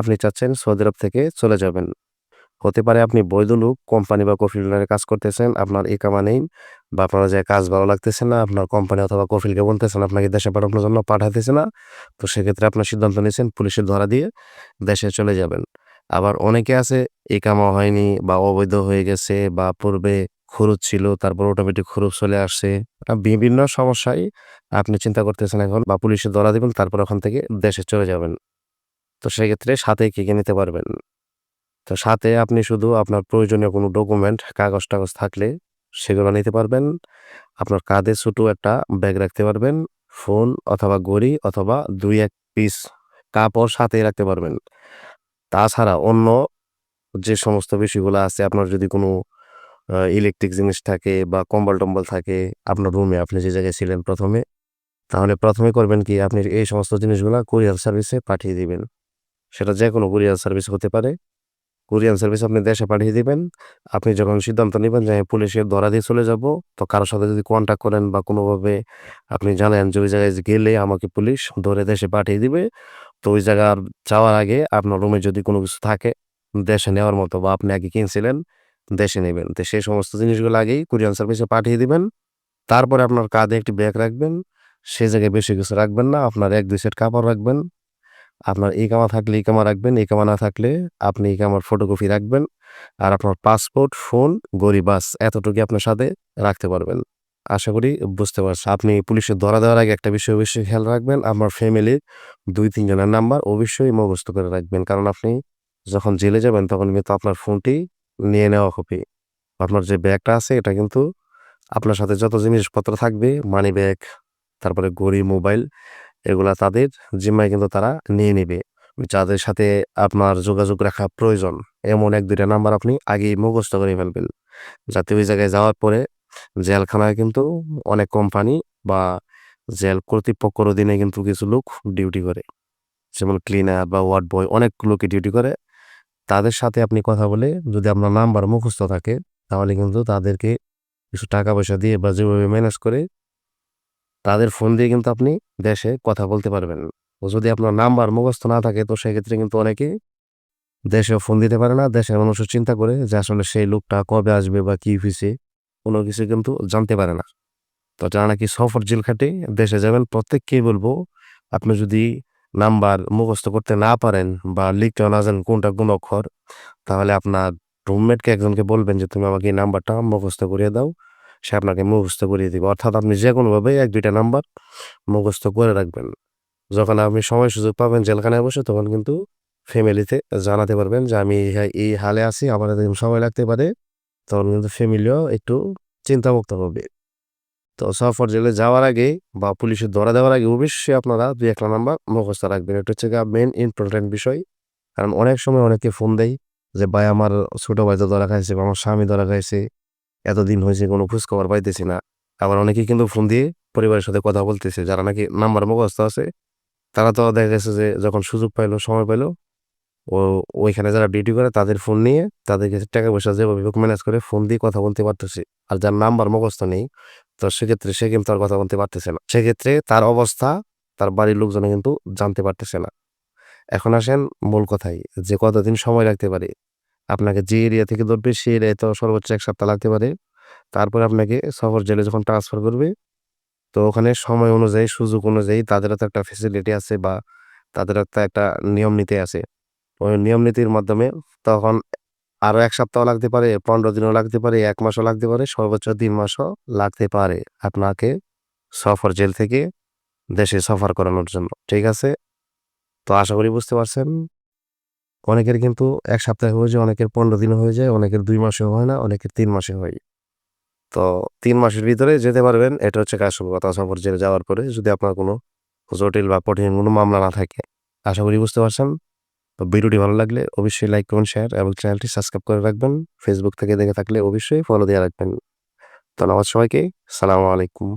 আপনি চাচ্ছেন সৌদি আরব থেকে চলে যাবেন। হতে পারে আপনি বৈধ লোক, কোম্পানি বা কফিল কাজ করতেছেন, আপনার ইকামা নেই বা আপনার যে কাজ ভালো লাগতেছে না, আপনার কোম্পানি অথবা কফিলকে বলতেছেন আপনাকে দেশে পাঠানোর জন্য পাঠাতেছে না। তো সেক্ষেত্রে আপনার সিদ্ধান্ত নিয়েছেন পুলিশের ধরা দিয়ে দেশে চলে যাবেন। আবার অনেকে আছে ইকামা হয়নি বা অবৈধ হয়ে গেছে বা পূর্বে খরচ ছিল তারপর অটোমেটিক খরচ চলে আসছে। বিভিন্ন সমস্যায় আপনি চিন্তা করতেছেন এখন বা পুলিশে ধরা দিবেন তারপর ওখান থেকে দেশে চলে যাবেন। তো সেক্ষেত্রে সাথে কি, কি নিতে পারবেন? তো সাথে আপনি শুধু আপনার প্রয়োজনীয় কোনো ডকুমেন্ট কাগজ-টাগজ থাকলে সেগুলো নিতে পারবেন। আপনার কাঁধে ছোটো একটা ব্যাগ রাখতে পারবেন। ফোন অথবা ঘড়ি অথবা ২-১ পিস কাপড় সাথেই রাখতে পারবেন। তাছাড়া অন্য যে সমস্ত বিষয়গুলো আছে আপনার যদি কোনো ইলেকট্রিক জিনিস থাকে বা কম্বল-টম্বল থাকে আপনার রুমে আপনি যে জায়গায় ছিলেন প্রথমে তাহলে প্রথমে করবেন কি আপনি এই সমস্ত জিনিসগুলো কুরিয়ার সার্ভিসে পাঠিয়ে দিবেন। সেটা যে কোনো কুরিয়ার সার্ভিস হতে পারে। কুরিয়ার সার্ভিস আপনি দেশে পাঠিয়ে দিবেন। আপনি যখন সিদ্ধান্ত নেবেন যে পুলিশের ধরা দিয়ে চলে যাব, তো কারও সাথে যদি কনট্যাক্ট করেন বা কোনোভাবে আপনি জানেন যে ওই জায়গায় গেলে আমাকে পুলিশ ধরে দেশে পাঠিয়ে দিবে। তো ওই জায়গার যাওয়ার আগে আপনার রুমে যদি কোনো কিছু থাকে, দেশে নেওয়ার মতো বা আপনি আগে কিনছিলেন, দেশে নেবেন তো সেই সমস্ত জিনিসগুলো আগেই কুরিয়ার সার্ভিসে পাঠিয়ে দিবেন। তারপরে আপনার কাঁধে একটি ব্যাগ রাখবেন। সে জায়গায় বেশি কিছু রাখবেন না। আপনার ১-২ সেট কাপড় রাখবেন। আপনার ইকামা থাকলে ইকামা রাখবেন। ইকামা না থাকলে আপনি ইকামার ফটোকপি রাখবেন। আর আপনার পাসপোর্ট, ফোন, ঘড়ি বাস এতটুকুই আপনার সাথে রাখতে পারবেন। আশা করি বুঝতে পারছেন। আপনি পুলিশের ধরা দেওয়ার আগে একটা বিষয় অবশ্যই খেয়াল রাখবেন। আপনার ফ্যামিলির দুই তিনজনের নাম্বার অবশ্যই মুখস্থ করে রাখবেন। কারণ আপনি যখন জেলে যাবেন তখন কিন্তু আপনার ফোনটি নিয়ে নেওয়া হবে। আপনার যে ব্যাগটা আছে এটা কিন্তু আপনার সাথে যত জিনিসপত্র থাকবে মানি ব্যাগ, তারপরে ঘড়ি, মোবাইল এগুলা তাদের জিম্মায় কিন্তু তারা নিয়ে নেবে যাদের সাথে আপনার যোগাযোগ রাখা প্রয়োজন, এমন এক, দুইটা নাম্বার আপনি আগেই মুখস্থ করে ফেলবেন। যাতে ওই জায়গায় যাওয়ার পরে জেলখানায় কিন্তু অনেক কোম্পানি বা জেল কর্তৃপক্ষের অধীনে কিন্তু কিছু লোক ডিউটি করে। যেমন ক্লিনার বা ওয়ার্ড বয় অনেক লোকই ডিউটি করে। তাদের সাথে আপনি কথা বলে যদি আপনার নাম্বার মুখস্থ থাকে, তাহলে কিন্তু তাদেরকে কিছু টাকা-পয়সা দিয়ে বা যেভাবে ম্যানেজ করে তাদের ফোন দিয়ে কিন্তু আপনি দেশে কথা বলতে পারবেন। যদি আপনার নাম্বার মুখস্থ না থাকে, তো সেক্ষেত্রে কিন্তু অনেকেই দেশে ফোন দিতে পারে না। দেশের মানুষও চিন্তা করে যে আসলে সেই লোকটা কবে আসবে বা কি হইছে কোনো কিছু কিন্তু জানতে পারে না। তো যারা নাকি সফর জেল খাটে দেশে যাবেন, প্রত্যেককেই বলব, আপনি যদি নাম্বার মুখস্থ করতে না পারেন বা লিখতেও না জানেন কোনটা কোন অক্ষর, তাহলে আপনার রুমমেটকে একজনকে বলবেন যে, তুমি আমাকে এই নাম্বারটা মুখস্থ করিয়ে দাও। সে আপনাকে মুখস্থ করিয়ে দিবে। অর্থাৎ আপনি যেকোনোভাবে ১-২ টা নাম্বার মুখস্থ করে রাখবেন। যখন আপনি সময় সুযোগ পাবেন জেলখানায় বসে তখন কিন্তু ফ্যামিলিতে জানাতে পারবেন যে আমি এই, হালে আছি আমার সময় লাগতে পারে। তখন কিন্তু ফ্যামিলিও একটু চিন্তামুক্ত হবে। তো সফর জেলে যাওয়ার আগে বা পুলিশের ধরা দেওয়ার আগে অবশ্যই আপনারা ২-১ নাম্বার মুখস্থ রাখবেন। এটা হচ্ছে মেইন ইম্পোর্টেন্ট বিষয়। কারণ অনেক সময় অনেকে ফোন দেয় যে ভাই আমার ছোট ভাই তো ধরা খাইছে বা আমার স্বামী ধরা খাইছে। এতদিন হয়েছে কোনো খোঁজখবর পাইতেছি না। আবার অনেকেই কিন্তু ফোন দিয়ে পরিবারের সাথে কথা বলতেছে। যারা নাকি নাম্বার মুখস্থ আছে তারা তো দেখা গেছে যে যখন সুযোগ পাইলো, সময় পাইলো ও ওইখানে যারা ডিউটি করে তাদের ফোন নিয়ে তাদের কাছে টাকা-পয়সা যেভাবে হোক ম্যানেজ করে ফোন দিয়ে কথা বলতে পারতেছে। আর যার নাম্বার মুখস্থ নেই তো সেক্ষেত্রে সে কিন্তু আর কথা বলতে পারতেছে না। সেক্ষেত্রে তার অবস্থা তার বাড়ির লোকজনও কিন্তু জানতে পারতেছে না। এখন আসেন মূল কথাই যে কতদিন সময় লাগতে পারে। আপনাকে যে এরিয়া থেকে ধরবে সেই তো সর্বোচ্চ এক সপ্তাহ লাগতে পারে। তারপরে আপনাকে সফর জেলে যখন ট্রান্সফার করবে তো ওখানে সময় অনুযায়ী সুযোগ অনুযায়ী তাদেরও তো একটা ফেসিলিটি আছে বা তাদেরও তো একটা নিয়ম নীতি আছে। ওই নিয়ম নীতির মাধ্যমে তখন আরও এক সপ্তাহ লাগতে পারে, ১৫ দিনও লাগতে পারে, এক মাসও লাগতে পারে, সর্বোচ্চ তিন মাসও লাগতে পারে আপনাকে সফর জেল থেকে দেশে সফর করানোর জন্য। ঠিক আছে? তো আশা করি বুঝতে পারছেন। অনেকের কিন্তু এক সপ্তাহে হয়ে যায়, অনেকের ১৫ দিনে হয়ে যায়, অনেকের দুই মাসেও হয় না, অনেকের তিন মাসে হয়। তো তিন মাসের ভিতরে যেতে পারবেন এটা হচ্ছে আসল কথা সফর জেলে যাওয়ার পরে যদি আপনার কোনো জটিল বা কঠিন কোনো মামলা না থাকে। আশা করি বুঝতে পারছেন। তো ভিডিওটি ভালো লাগলে অবশ্যই লাইক, কমেন্ট, শেয়ার এবং চ্যানেলটি সাবস্ক্রাইব করে রাখবেন। ফেসবুক থেকে দেখে থাকলে অবশ্যই ফলো দিয়ে রাখবেন। ধন্যবাদ সবাইকে। সালামু আলাইকুম।